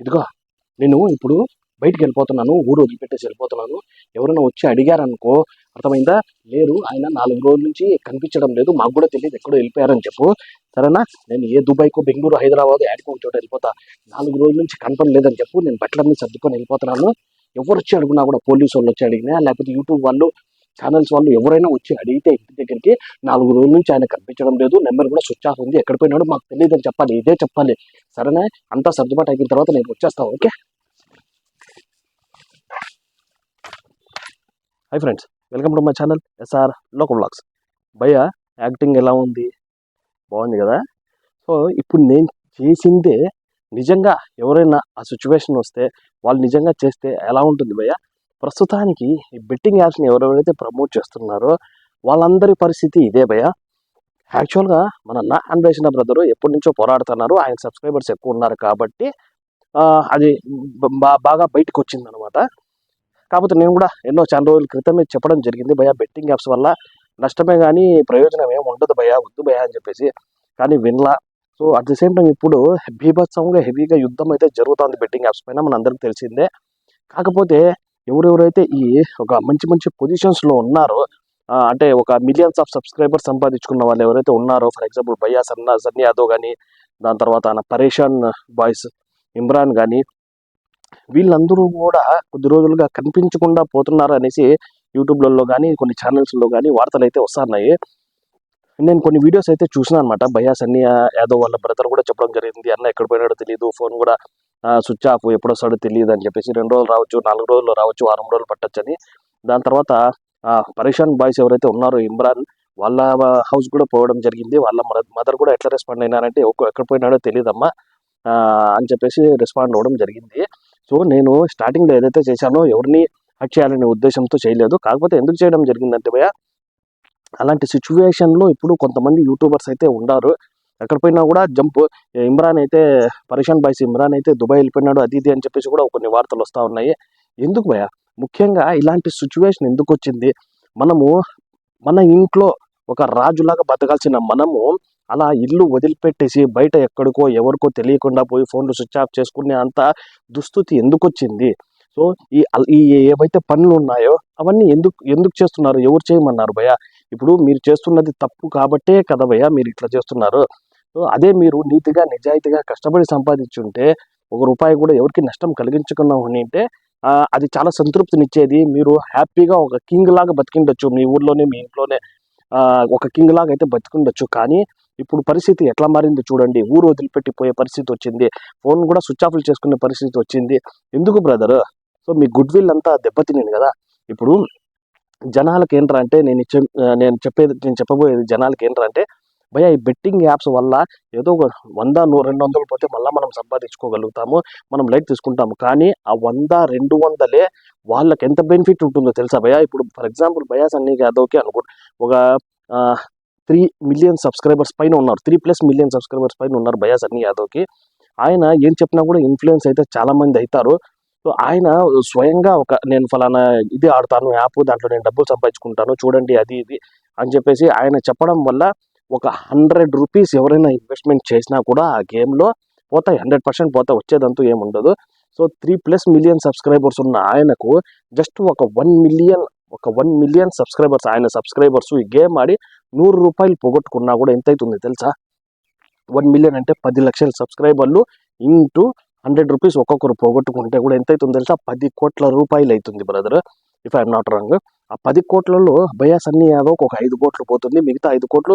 ఇదిగో నేను ఇప్పుడు బయటికి వెళ్ళిపోతున్నాను ఊరు వదిలిపెట్టేసి వెళ్ళిపోతున్నాను. ఎవరైనా వచ్చి అడిగారనుకో అర్థమైందా? లేరు ఆయన నాలుగు రోజుల నుంచి కనిపించడం లేదు మాకు కూడా తెలియదు ఎక్కడో వెళ్ళిపోయారని చెప్పు. సరేనా? నేను ఏ దుబాయ్కో బెంగళూరు హైదరాబాద్ యాడికో చోట వెళ్ళిపోతా. నాలుగు రోజుల నుంచి కన్ఫర్మ్ లేదని చెప్పు నేను బట్టలన్నీ సర్దుకొని వెళ్ళిపోతున్నాను. ఎవరు వచ్చి అడుగునా కూడా పోలీసు వాళ్ళు వచ్చి అడిగినా లేకపోతే యూట్యూబ్ వాళ్ళు ఛానల్స్ వాళ్ళు ఎవరైనా వచ్చి అడిగితే ఇంటి దగ్గరికి నాలుగు రోజుల నుంచి ఆయన కనిపించడం లేదు నెంబర్ కూడా స్విచ్ ఆఫ్ ఉంది ఎక్కడ పోయినాడు మాకు తెలియదు అని చెప్పాలి ఇదే చెప్పాలి. సరేనా? అంతా సర్దుబాటు అయిన తర్వాత నేను వచ్చేస్తాను okay? Hi friends welcome to my channel SR local blogs భయ యాక్టింగ్ ఎలా ఉంది? బాగుంది కదా? సో ఇప్పుడు నేను చేసిందే నిజంగా ఎవరైనా ఆ సిచ్యువేషన్ వస్తే వాళ్ళు నిజంగా చేస్తే ఎలా ఉంటుంది భయ్య? ప్రస్తుతానికి ఈ బెట్టింగ్ యాప్స్ని ఎవరెవరైతే ప్రమోట్ చేస్తున్నారో వాళ్ళందరి పరిస్థితి ఇదే భయ యాక్చువల్గా మన నా అన్వేషణ బ్రదర్ ఎప్పటి నుంచో పోరాడుతున్నారు. ఆయన సబ్స్క్రైబర్స్ ఎక్కువ ఉన్నారు కాబట్టి అది బాగా బయటకు వచ్చింది అనమాట కాకపోతే నేను కూడా ఎన్నో చాలా రోజుల క్రితమే చెప్పడం జరిగింది భయ బెట్టింగ్ యాప్స్ వల్ల నష్టమే కానీ ప్రయోజనం ఏమి ఉండదు భయ వద్దు భయ అని చెప్పేసి. కానీ వినలా. So at the same time ఇప్పుడు బీభత్సంగా హెవీగా యుద్ధం అయితే జరుగుతుంది బెట్టింగ్ యాప్స్ పైన. మన అందరికి తెలిసిందే. కాకపోతే ఎవరెవరైతే ఈ ఒక మంచి మంచి పొజిషన్స్లో ఉన్నారో అంటే ఒక మిలియన్స్ ఆఫ్ సబ్స్క్రైబర్స్ సంపాదించుకున్న వాళ్ళు ఎవరైతే ఉన్నారో ఫర్ ఎగ్జాంపుల్ భయ్యా సన్న సన్నీ యాదవ్ కానీ దాని తర్వాత ఆయన పరేషాన్ బాయ్స్ ఇమ్రాన్ కానీ వీళ్ళందరూ కూడా కొద్ది రోజులుగా కనిపించకుండా పోతున్నారు అనేసి యూట్యూబ్లలో కానీ కొన్ని ఛానల్స్లో కానీ వార్తలు అయితే వస్తున్నాయి. నేను కొన్ని వీడియోస్ అయితే చూసిన అనమాట భయ్యా సన్నీ యాదవ్ వాళ్ళ బ్రదర్ కూడా చెప్పడం జరిగింది. అన్న ఎక్కడ పోయినాడో తెలియదు ఫోన్ కూడా స్విచ్ ఆఫ్ ఎప్పుడు తెలియదు అని చెప్పేసి రెండు రోజులు రావచ్చు నాలుగు రోజులు రావచ్చు వారం రోజులు పట్టొచ్చు అని దాని తర్వాత పరేషాన్ బాయ్స్ ఎవరైతే ఉన్నారో ఇమ్రాన్ వాళ్ళ హౌస్ కూడా పోవడం జరిగింది. వాళ్ళ మదర్ కూడా ఎట్లా రెస్పాండ్ అయినారంటే ఒక్క- ఎక్కడ పోయినాడో తెలియదమ్మా అని చెప్పేసి రెస్పాండ్ అవ్వడం జరిగింది. సో నేను స్టార్టింగ్లో ఏదైతే చేశానో ఎవరిని హట్ చేయాలనే ఉద్దేశంతో చేయలేదు. కాకపోతే ఎందుకు చేయడం జరిగిందంటే భయ అలాంటి సిచ్యువేషన్లో ఇప్పుడు కొంతమంది యూట్యూబర్స్ అయితే ఉన్నారు. ఎక్కడ పోయినా కూడా జంప్ ఇమ్రాన్ అయితే పరేషాన్ బాయ్స్ ఇమ్రాన్ అయితే దుబాయ్ వెళ్ళిపోయినాడు అది ఇది అని చెప్పేసి కూడా కొన్ని వార్తలు వస్తూ ఉన్నాయి. ఎందుకు భయ ముఖ్యంగా ఇలాంటి సిచ్యువేషన్ ఎందుకు వచ్చింది? మనము మన ఇంట్లో ఒక రాజులాగా బతకాల్సిన మనము అలా ఇల్లు వదిలిపెట్టేసి బయట ఎక్కడికో ఎవరికో తెలియకుండా పోయి ఫోన్లు స్విచ్ ఆఫ్ చేసుకునే అంత దుస్థితి ఎందుకు వచ్చింది? సో ఈ ఈ ఏవైతే పనులు ఉన్నాయో అవన్నీ ఎందుకు ఎందుకు చేస్తున్నారు? ఎవరు చేయమన్నారు భయ ఇప్పుడు మీరు చేస్తున్నది తప్పు కాబట్టే కదా భయ మీరు ఇట్లా చేస్తున్నారు. సో అదే మీరు నీతిగా నిజాయితీగా కష్టపడి సంపాదించుంటే ఒక రూపాయి కూడా ఎవరికి నష్టం కలిగించకుండా ఉంటే అది చాలా సంతృప్తినిచ్చేది. మీరు హ్యాపీగా ఒక కింగ్ లాగా బతికిండొచ్చు. మీ ఊర్లోనే మీ ఇంట్లోనే ఒక కింగ్ లాగా అయితే బతికిండొచ్చు. కానీ ఇప్పుడు పరిస్థితి ఎట్లా మారింది చూడండి. ఊరు వదిలిపెట్టిపోయే పరిస్థితి వచ్చింది. ఫోన్ కూడా స్విచ్ ఆఫ్లు చేసుకునే పరిస్థితి వచ్చింది. ఎందుకు బ్రదర్? సో మీ గుడ్ విల్ అంతా దెబ్బతినింది కదా. ఇప్పుడు జనాలకు ఏంట్రా అంటే నేను ఇచ్చే నేను చెప్పేది నేను చెప్పబోయేది జనాలకి ఏంట్రా అంటే భయ ఈ బెట్టింగ్ యాప్స్ వల్ల ఏదో ఒక వంద నూ- రెండు వందలు పోతే మళ్ళీ మనం సంపాదించుకోగలుగుతాము మనం లైట్ తీసుకుంటాము. కానీ ఆ వంద రెండు వందలే వాళ్ళకి ఎంత బెనిఫిట్ ఉంటుందో తెలుసా భయ ఇప్పుడు ఫర్ ఎగ్జాంపుల్ భయా సన్నీ యాదవ్కి అనుకో ఒక త్రీ మిలియన్ సబ్స్క్రైబర్స్ పైన ఉన్నారు. త్రీ ప్లస్ మిలియన్ సబ్స్క్రైబర్స్ పైన ఉన్నారు భయా సన్నీ యాదవ్కి. ఆయన ఏం చెప్పినా కూడా ఇన్ఫ్లుయెన్స్ అయితే చాలా మంది అవుతారు సో ఆయన స్వయంగా ఒక నేను ఫలానా ఇది ఆడతాను యాప్ దాంట్లో నేను డబ్బులు సంపాదించుకుంటాను చూడండి అది ఇది అని చెప్పేసి ఆయన చెప్పడం వల్ల ఒక హండ్రెడ్ రూపీస్ ఎవరైనా ఇన్వెస్ట్మెంట్ చేసినా కూడా ఆ గేమ్లో పోతాయి. హండ్రెడ్ పర్సెంట్ పోతాయి. వచ్చేదంతా ఏముండదు so three plus million subscribers ఉన్న ఆయనకు జస్ట్ ఒక వన్ మిలియన్ ఒక వన్ మిలియన్ సబ్స్క్రైబర్స్ ఆయన సబ్స్క్రైబర్స్ ఈ గేమ్ ఆడి నూరు రూపాయలు పోగొట్టుకున్నా కూడా ఎంత అవుతుంది తెలుసా? వన్ మిలియన్ అంటే పది లక్షల సబ్స్క్రైబర్లు ఇంటూ హండ్రెడ్ రూపీస్ ఒక్కొక్కరు పోగొట్టుకుంటే కూడా ఎంత అవుతుంది తెలుసా? పది కోట్ల రూపాయలు అవుతుంది brother. If I'm not wrong. ఆ పది కోట్లలో భయా సన్నీ యాదవ్ ఒక ఐదు కోట్లు పోతుంది. మిగతా ఐదు కోట్లు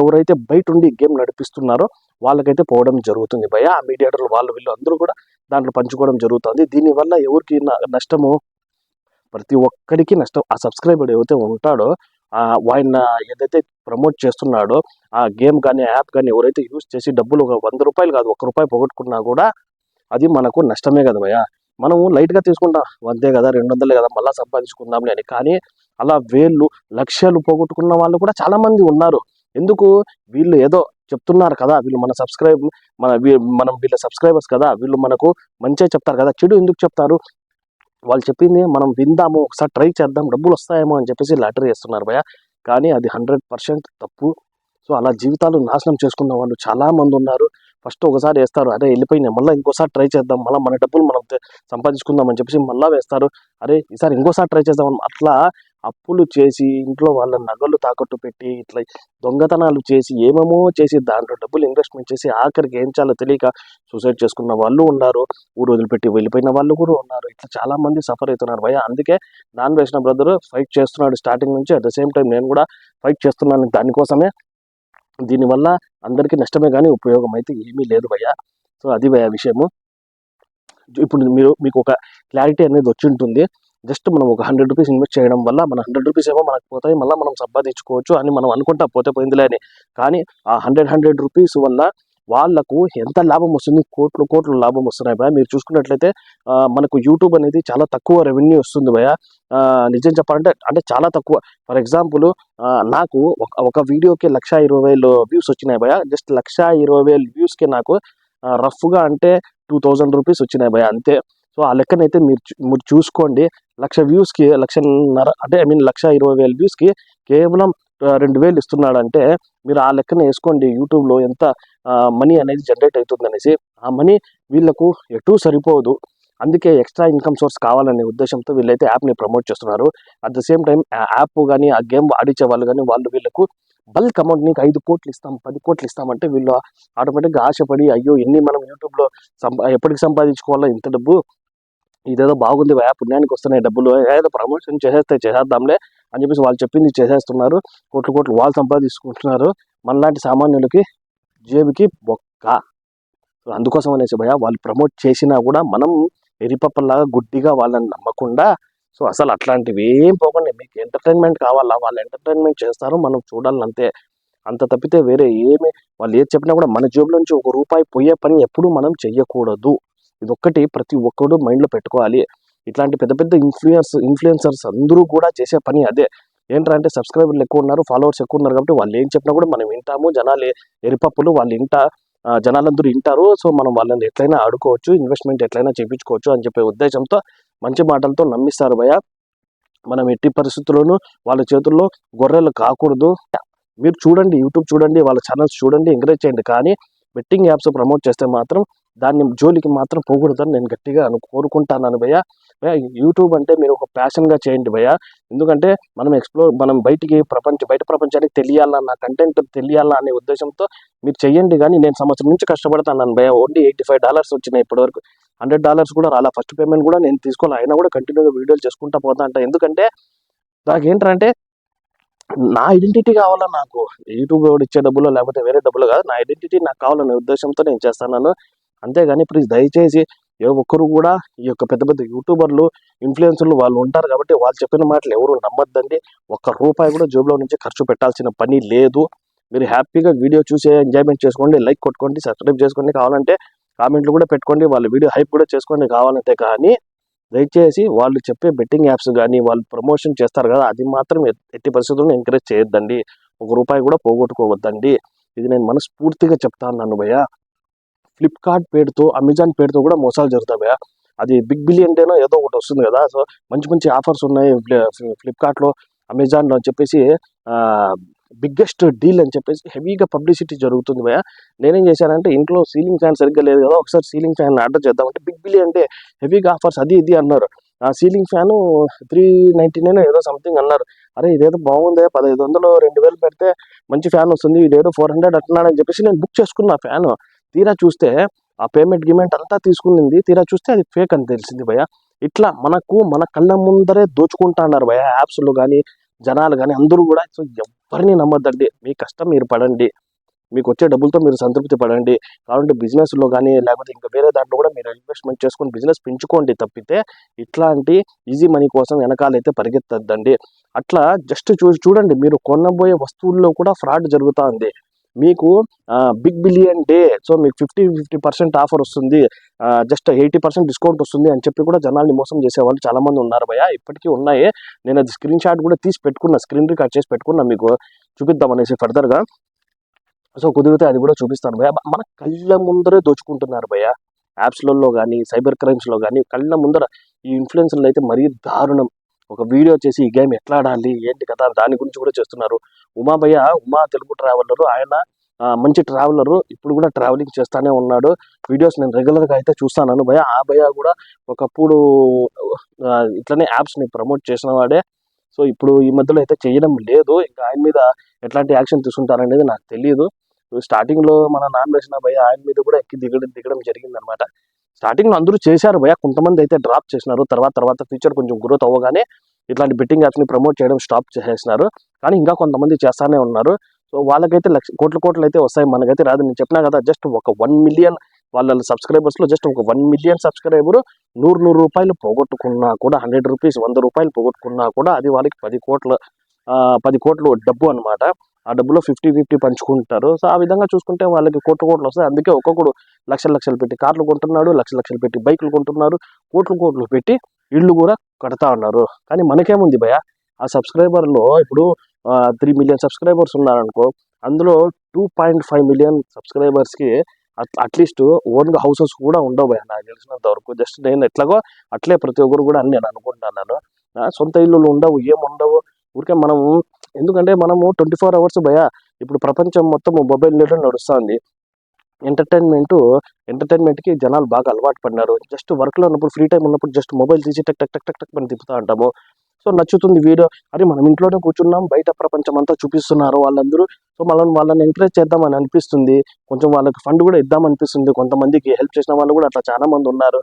ఎవరైతే బయట ఉండి గేమ్ నడిపిస్తున్నారో వాళ్ళకైతే పోవడం జరుగుతుంది భయ ఆ మీడియేటర్లు వాళ్ళు వీళ్ళు అందరూ కూడా దాంట్లో పంచుకోవడం జరుగుతుంది. దీనివల్ల ఎవరికి నష్టము? ప్రతి ఒక్కడికి నష్టం. ఆ సబ్స్క్రైబర్ ఎవరైతే ఉంటాడో ఆయన ఏదైతే ప్రమోట్ చేస్తున్నాడో ఆ గేమ్ కానీ యాప్ కానీ ఎవరైతే యూజ్ చేసి డబ్బులు వంద రూపాయలు కాదు ఒక్క రూపాయి పోగొట్టుకున్నా కూడా అది మనకు నష్టమే కదా భయ మనము లైట్గా తీసుకుంటాం. అంతే కదా రెండు వందలే కదా మళ్ళీ సంపాదించుకుందాంలే అని. కానీ అలా వేళ్ళు లక్ష్యాలు పోగొట్టుకున్న వాళ్ళు కూడా చాలా మంది ఉన్నారు. ఎందుకు వీళ్ళు ఏదో చెప్తున్నారు కదా వీళ్ళు మన సబ్స్క్రైబ్ మన మనం వీళ్ళ సబ్స్క్రైబర్స్ కదా వీళ్ళు మనకు మంచిగా చెప్తారు కదా చెడు ఎందుకు చెప్తారు? వాళ్ళు చెప్పింది మనం విందాము ఒకసారి ట్రై చేద్దాం డబ్బులు వస్తాయేమో అని చెప్పేసి లాటరీ వేస్తున్నారు భయ కానీ అది హండ్రెడ్ పర్సెంట్ తప్పు. సో అలా జీవితాలు నాశనం చేసుకున్న వాళ్ళు చాలామంది ఉన్నారు. ఫస్ట్ ఒకసారి వేస్తారు. అరే వెళ్ళిపోయినాయి మళ్ళీ ఇంకోసారి ట్రై చేద్దాం మళ్ళీ మన డబ్బులు మనం సంపాదించుకుందాం అని చెప్పేసి మళ్ళీ వేస్తారు. అరే ఈసారి ఇంకోసారి ట్రై చేద్దాం అని అట్లా అప్పులు చేసి ఇంట్లో వాళ్ళ నగలు తాకట్టు పెట్టి ఇట్లా దొంగతనాలు చేసి ఏమేమో చేసి దాంట్లో డబ్బులు ఇన్వెస్ట్మెంట్ చేసి ఆఖరికి ఏం చేయాలో తెలియక సూసైడ్ చేసుకున్న వాళ్ళు ఉన్నారు. ఊరు వదిలిపెట్టి వెళ్ళిపోయిన వాళ్ళు కూడా ఉన్నారు. ఇట్లా చాలా మంది సఫర్ అవుతున్నారు భయ అందుకే నాన్ వేసిన బ్రదర్ ఫైట్ చేస్తున్నాడు స్టార్టింగ్ నుంచి. అట్ ద సేమ్ టైం నేను కూడా ఫైట్ చేస్తున్నాను. దానికోసమే దీనివల్ల అందరికీ నష్టమే కానీ ఉపయోగం అయితే ఏమీ లేదు భయ్య. సో అది భయ విషయము. ఇప్పుడు మీరు మీకు ఒక క్లారిటీ అనేది వచ్చి ఉంటుంది జస్ట్ మనం ఒక హండ్రెడ్ రూపీస్ ఇన్వెస్ట్ చేయడం వల్ల మన హండ్రెడ్ రూపీస్ ఏమో మనకు పోతాయి మళ్ళీ మనం సంపాదించుకోవచ్చు అని మనం అనుకుంటా పోతే పోయిందిలే అని. కానీ ఆ హండ్రెడ్ హండ్రెడ్ రూపీస్ వల్ల వాళ్ళకు ఎంత లాభం వస్తుంది? కోట్లు కోట్లు లాభం వస్తున్నాయి భయ మీరు చూసుకున్నట్లయితే మనకు యూట్యూబ్ అనేది చాలా తక్కువ రెవెన్యూ వస్తుంది భయ నిజం చెప్పాలంటే అంటే చాలా తక్కువ. ఫర్ ఎగ్జాంపుల్ నాకు ఒక వీడియోకి లక్ష ఇరవై వేలు వ్యూస్ వచ్చినాయి భయ జస్ట్ లక్ష ఇరవై వేలు వ్యూస్కి నాకు రఫ్గా అంటే టూ థౌజండ్ రూపీస్ వచ్చినాయి భయ అంతే. సో ఆ లెక్కనైతే మీరు మీరు చూసుకోండి. లక్ష వ్యూస్కి లక్షన్నర అంటే ఐ మీన్ లక్ష ఇరవై వేల వ్యూస్కి కేవలం రెండు వేలు ఇస్తున్నాడంటే మీరు ఆ లెక్కన వేసుకోండి యూట్యూబ్లో ఎంత మనీ అనేది జనరేట్ అవుతుంది అనేసి ఆ మనీ వీళ్ళకు ఎటు సరిపోదు. అందుకే ఎక్స్ట్రా ఇన్కమ్ సోర్స్ కావాలనే ఉద్దేశంతో వీళ్ళైతే యాప్ని ప్రమోట్ చేస్తున్నారు. At the same time app కానీ ఆ గేమ్ ఆడించే వాళ్ళు కానీ వాళ్ళు వీళ్ళకు బల్క్ అమౌంట్ నీకు ఐదు కోట్లు ఇస్తాం పది కోట్లు ఇస్తామంటే వీళ్ళు ఆటోమేటిక్గా ఆశపడి అయ్యో ఎన్ని మనం యూట్యూబ్లో సంపా ఎప్పటికి సంపాదించుకోవాలో ఇంత డబ్బు? ఇదేదో బాగుంది భయ పుణ్యానికి వస్తున్నాయి డబ్బులు. ఏదో ప్రమోషన్ చేసేస్తే చేసేద్దాంలే అని చెప్పేసి వాళ్ళు చెప్పింది చేసేస్తున్నారు. కోట్లు కోట్లు వాళ్ళు సంపాదించుకుంటున్నారు. మనలాంటి సామాన్యులకి జేబుకి బొక్క. అందుకోసం అనేసి భయ వాళ్ళు ప్రమోట్ చేసినా కూడా మనం ఎరిపప్పలాగా గుడ్డిగా వాళ్ళని నమ్మకుండా సో అసలు అట్లాంటివి ఏం పోకండి మీకు ఎంటర్టైన్మెంట్ కావాలా? వాళ్ళు ఎంటర్టైన్మెంట్ చేస్తారు. మనం చూడాలి అంతే అంత తప్పితే వేరే ఏమి వాళ్ళు ఏది చెప్పినా కూడా మన జేబులో నుంచి ఒక రూపాయి పోయే పని ఎప్పుడు మనం చెయ్యకూడదు. ఇది ఒక్కటి ప్రతి ఒక్కడు మైండ్లో పెట్టుకోవాలి. ఇట్లాంటి పెద్ద పెద్ద ఇన్ఫ్లుయన్స్ ఇన్ఫ్లుయెన్సర్స్ అందరూ కూడా చేసే పని అదే. ఏంటంటే సబ్స్క్రైబర్లు ఎక్కువ ఉన్నారు ఫాలోవర్స్ ఎక్కువ ఉన్నారు కాబట్టి వాళ్ళు ఏం చెప్పినా కూడా మనం వింటాము జనాలు ఎరిపప్పులు వాళ్ళు ఇంట జనాలందరూ వింటారు సో మనం వాళ్ళని ఎట్లయినా ఆడుకోవచ్చు ఇన్వెస్ట్మెంట్ ఎట్లయినా చేయించుకోవచ్చు అని చెప్పే ఉద్దేశంతో మంచి మాటలతో నమ్మిస్తారు భయ మనం ఎట్టి పరిస్థితుల్లోనూ వాళ్ళ చేతుల్లో గొర్రెలు కాకూడదు. మీరు చూడండి యూట్యూబ్ చూడండి వాళ్ళ ఛానల్స్ చూడండి ఎంకరేజ్ చేయండి. కానీ బెట్టింగ్ యాప్స్ ప్రమోట్ చేస్తే మాత్రం దాన్ని జోలికి మాత్రం పోకూడదని నేను గట్టిగా కోరుకుంటాను భయ్య. భయ్య యూట్యూబ్ అంటే మీరు ఒక ప్యాషన్గా చేయండి భయ్య. ఎందుకంటే మనం ఎక్స్ప్లోర్ మనం బయటికి ప్రపంచ బయట ప్రపంచానికి తెలియాలన్న కంటెంట్ తెలియాలా అనే ఉద్దేశంతో మీరు చేయండి కానీ నేను సంవత్సరం నుంచి కష్టపడతాను భయ్య. ఓన్లీ ఎయిటీ ఫైవ్ డాలర్స్ వచ్చినాయి ఇప్పటివరకు. హండ్రెడ్ డాలర్స్ కూడా రాలా. ఫస్ట్ పేమెంట్ కూడా నేను తీసుకోవాలి? అయినా కూడా కంటిన్యూగా వీడియోలు చేసుకుంటా పోతా అంట. ఎందుకంటే నాకు ఏంటంటే నా ఐడెంటిటీ కావాలా నాకు? యూట్యూబ్ ఇచ్చే డబ్బులు లేకపోతే వేరే డబ్బులు కాదు. నా ఐడెంటిటీ నాకు కావాలనే ఉద్దేశంతో నేను చేస్తాను అంతేగాని ప్లీజ్ దయచేసి ఏ ఒక్కరు కూడా ఈ యొక్క పెద్ద పెద్ద యూట్యూబర్లు ఇన్ఫ్లుయెన్సర్లు వాళ్ళు ఉంటారు కాబట్టి వాళ్ళు చెప్పిన మాటలు ఎవరు నమ్మొద్దండి. ఒక్క రూపాయి కూడా జేబులో నుంచి ఖర్చు పెట్టాల్సిన పని లేదు. మీరు హ్యాపీగా వీడియో చూసే ఎంజాయ్మెంట్ చేసుకోండి లైక్ కొట్టుకోండి సబ్స్క్రైబ్ చేసుకోండి కావాలంటే కామెంట్లు కూడా పెట్టుకోండి వాళ్ళ వీడియో హైప్ కూడా చేసుకోండి కావాలంటే కానీ దయచేసి వాళ్ళు చెప్పే బెట్టింగ్ యాప్స్ కానీ వాళ్ళు ప్రమోషన్ చేస్తారు కదా అది మాత్రం ఎట్టి పరిస్థితుల్లో ఎంకరేజ్ చేయొద్దండి. ఒక రూపాయి కూడా పోగొట్టుకోవద్దండి. ఇది నేను మనస్ఫూర్తిగా చెప్తాను నన్ను భయ్య. ఫ్లిప్కార్ట్ పేరుతో అమెజాన్ పేరుతో కూడా మోసాలు జరుగుతాయి అది బిగ్ బిలియన్ డేనో ఏదో ఒకటి వస్తుంది కదా. సో మంచి మంచి ఆఫర్స్ ఉన్నాయి ఫ్లిప్కార్ట్లో అమెజాన్లో అని చెప్పేసి బిగ్గెస్ట్ డీల్ అని చెప్పేసి హెవీగా పబ్లిసిటీ జరుగుతుంది భయ నేనేం చేశానంటే ఇంట్లో సీలింగ్ ఫ్యాన్ సరిగ్గా లేదు కదా ఒకసారి సీలింగ్ ఫ్యాన్ ఆర్డర్ చేద్దామంటే బిగ్ బిలియన్ డే హెవీగా ఆఫర్స్ అది ఇది అన్నారు. ఆ ceiling fan three ninety nine ఏదో సంథింగ్ అన్నారు. అరే ఇదేదో బాగుంది పదహైదు వందలు రెండు వేలు పెడితే మంచి ఫ్యాన్ వస్తుంది ఇదేదో ఫోర్ హండ్రెడ్ అంటున్నాడని చెప్పేసి నేను బుక్ చేసుకున్నా ఫ్యాను. తీరా చూస్తే ఆ పేమెంట్ గిమెంట్ అంతా తీసుకునింది. తీరా చూస్తే అది ఫేక్ అని తెలిసింది భయ ఇట్లా మనకు మన కళ్ళ ముందరే దోచుకుంటా అన్నారు భయ యాప్స్లో కానీ జనాలు కానీ అందరూ కూడా. సో ఎవరిని నమ్మద్దండి? మీ కష్టం మీరు పడండి. మీకు వచ్చే డబ్బులతో మీరు సంతృప్తి పడండి. కాబట్టి బిజినెస్లో కానీ లేకపోతే ఇంకా వేరే దాంట్లో కూడా మీరు ఇన్వెస్ట్మెంట్ చేసుకొని బిజినెస్ పెంచుకోండి తప్పితే ఇట్లాంటి ఈజీ మనీ కోసం వెనకాలైతే పరిగెత్తద్దండి. అట్లా జస్ట్ చూ చూడండి మీరు కొనబోయే వస్తువుల్లో కూడా ఫ్రాడ్ జరుగుతూ ఉంది మీకు బిగ్ బిలియన్ డే సో మీకు ఫిఫ్టీ ఫిఫ్టీ పర్సెంట్ ఆఫర్ వస్తుంది. జస్ట్ ఎయిటీ పర్సెంట్ డిస్కౌంట్ వస్తుంది అని చెప్పి కూడా జనాల్ని మోసం చేసేవాళ్ళు చాలామంది ఉన్నారు భయ ఇప్పటికీ ఉన్నాయి. నేను అది స్క్రీన్ షాట్ కూడా తీసి పెట్టుకున్నా స్క్రీన్ రికార్డ్ చేసి పెట్టుకున్నా మీకు. చూపిద్దాం అనేసి ఫర్దర్గా సో కుదిరితే అది కూడా చూపిస్తాను భయ మన కళ్ళ ముందరే దోచుకుంటున్నారు భయ యాప్స్లలో కానీ సైబర్ క్రైమ్స్లో కానీ కళ్ళ ముందర ఈ ఇన్ఫ్లుయెన్సర్లు అయితే మరీ దారుణం. ఒక వీడియో చేసి ఈ గేమ్ ఎట్లా ఆడాలి ఏంటి కదా దాని గురించి కూడా చేస్తున్నారు. ఉమాభయ్య ఉమా తెలుగు ట్రావెలర్ ఆయన మంచి ట్రావెలర్ ఇప్పుడు కూడా ట్రావెలింగ్ చేస్తానే ఉన్నాడు. వీడియోస్ నేను రెగ్యులర్గా అయితే చూస్తాను భయ ఆ భయ కూడా ఒకప్పుడు ఇట్లనే యాప్స్ని ప్రమోట్ చేసిన వాడే. సో ఇప్పుడు ఈ మధ్యలో అయితే చేయడం లేదు. ఇంకా ఆయన మీద ఎట్లాంటి యాక్షన్ తీసుకుంటారనేది నాకు తెలియదు స్టార్టింగ్లో మన నాన్న వేసిన భయ ఆయన మీద కూడా ఎక్కి దిగడం దిగడం జరిగిందనమాట. స్టార్టింగ్లో స్టార్టింగ్లో అందరూ చేశారు భయ కొంతమంది అయితే డ్రాప్ చేసినారు. తర్వాత తర్వాత ఫ్యూచర్ కొంచెం గ్రోత్ అవ్వగానే ఇట్లాంటి బెట్టింగ్ యాప్స్ని ప్రమోట్ చేయడం స్టాప్ చేసేసినారు. కానీ ఇంకా కొంతమంది చేస్తానే ఉన్నారు. సో వాళ్ళకైతే లక్ష కోట్ల కోట్లు అయితే వస్తాయి. మనకైతే రాదు. నేను చెప్పినా కదా జస్ట్ ఒక వన్ మిలియన్ వాళ్ళ సబ్స్క్రైబర్స్లో జస్ట్ ఒక వన్ మిలియన్ సబ్స్క్రైబర్ నూరు నూరు రూపాయలు పోగొట్టుకున్నా కూడా హండ్రెడ్ రూపీస్ వంద రూపాయలు పోగొట్టుకున్నా కూడా అది వాళ్ళకి పది కోట్ల పది కోట్లు డబ్బు అనమాట ఆ డబ్బులో ఫిఫ్టీ ఫిఫ్టీ పంచుకుంటారు. సో ఆ విధంగా చూసుకుంటే వాళ్ళకి కోట్లు కోట్లు వస్తాయి. అందుకే ఒక్కొక్కడు లక్షలు లక్షలు పెట్టి కార్లు కొంటున్నాడు లక్ష లక్షలు పెట్టి బైకులు కొంటున్నారు కోట్లు కోట్లు పెట్టి ఇళ్ళు కూడా కడతా ఉన్నారు. కానీ మనకేముంది భయ ఆ సబ్స్క్రైబర్లో లో ఇప్పుడు త్రీ మిలియన్ సబ్స్క్రైబర్స్ ఉన్నారనుకో అందులో టూ పాయింట్ ఫైవ్ మిలియన్ సబ్స్క్రైబర్స్కి అట్లీస్ట్ ఓన్గా హౌసెస్ కూడా ఉండవు భయ నాకు తెలిసినంత వరకు జస్ట్ నేను ఎట్లాగో అట్లే ప్రతి ఒక్కరు కూడా అని నేను అనుకుంటున్నాను. సొంత ఇల్లులు ఉండవు ఏముండవు. ఉండవు ఊరికే మనము ఎందుకంటే మనము ట్వంటీ ఫోర్ అవర్స్ భయ. ఇప్పుడు ప్రపంచం మొత్తం మొబైల్ నడుస్తుంది. ఎంటర్టైన్మెంట్ ఎంటర్టైన్మెంట్కి జనాలు బాగా అలవాటు పడినారు. జస్ట్ వర్క్లో ఉన్నప్పుడు ఫ్రీ టైం ఉన్నప్పుడు జస్ట్ మొబైల్ తీసి టక్ టక్ టక్ టక్ టక్ మనం తిప్పుతూ ఉంటాము. సో నచ్చుతుంది వీడియో. అరే మనం ఇంట్లోనే కూర్చున్నాం బయట ప్రపంచం అంతా చూపిస్తున్నారు వాళ్ళందరూ. సో మనం వాళ్ళని ఎంకరేజ్ చేద్దామని అనిపిస్తుంది. కొంచెం వాళ్ళకి ఫండ్ కూడా ఇద్దాం అనిపిస్తుంది. కొంతమందికి హెల్ప్ చేసిన వాళ్ళు కూడా అట్లా చాలా మంది ఉన్నారు.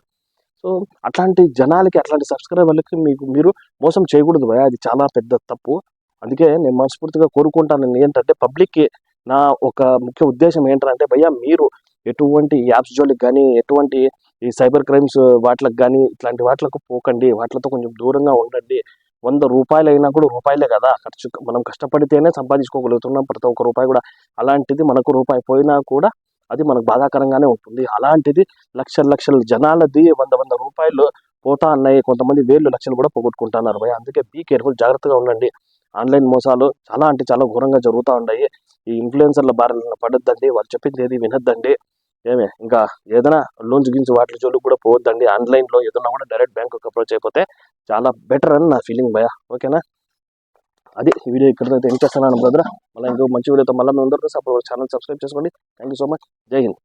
సో అట్లాంటి జనాలకి అట్లాంటి సబ్స్క్రైబర్లకి మీకు మీరు మోసం చేయకూడదు భయ. అది చాలా పెద్ద తప్పు. అందుకే నేను మనస్ఫూర్తిగా కోరుకుంటాను. ఏంటంటే పబ్లిక్కి నా ఒక ముఖ్య ఉద్దేశం ఏంటంటే భయ్యా మీరు ఎటువంటి యాప్స్ జోలికి కానీ ఎటువంటి ఈ సైబర్ క్రైమ్స్ వాటికి కానీ ఇట్లాంటి వాటికి పోకండి. వాటితో కొంచెం దూరంగా ఉండండి. వంద రూపాయలు అయినా కూడా రూపాయలే కదా. ఖర్చు మనం కష్టపడితేనే సంపాదించుకోగలుగుతున్నాం. ప్రతి ఒక్క రూపాయి కూడా అలాంటిది మనకు రూపాయి పోయినా కూడా అది మనకు బాధాకరంగానే ఉంటుంది. అలాంటిది లక్షల లక్షల జనాలది వంద వంద రూపాయలు పోతా అన్నాయి. కొంతమంది వేలు లక్షలు కూడా పోగొట్టుకుంటున్నారు. భయ అందుకే బీ కేర్ఫుల్ జాగ్రత్తగా ఉండండి. ఆన్లైన్ మోసాలు చాలా అంటే చాలా ఘోరంగా జరుగుతూ ఉన్నాయి ఈ ఇన్ఫ్లుయెన్సర్ల బారిన పడొద్దండి వాళ్ళు చెప్పింది ఏది వినొద్దండి. ఏమే ఇంకా ఏదైనా లోన్స్ గురించి వాటి జోలు కూడా పోవద్దండి. ఆన్లైన్లో ఏదైనా కూడా డైరెక్ట్ బ్యాంక్ అప్రోచ్ అయిపోతే చాలా బెటర్ అని నా ఫీలింగ్ భయ ఓకేనా? అది ఈ వీడియో ఇక్కడ అయితే ఏం చేస్తున్నాను బ్రదర్? మళ్ళీ ఇంకో మంచి వీడియోతో మళ్ళీ మీ అందరికీ సపోర్ట్ ఛానల్ సబ్స్క్రైబ్ చేసుకోండి. Thank you so much. జై హింద్.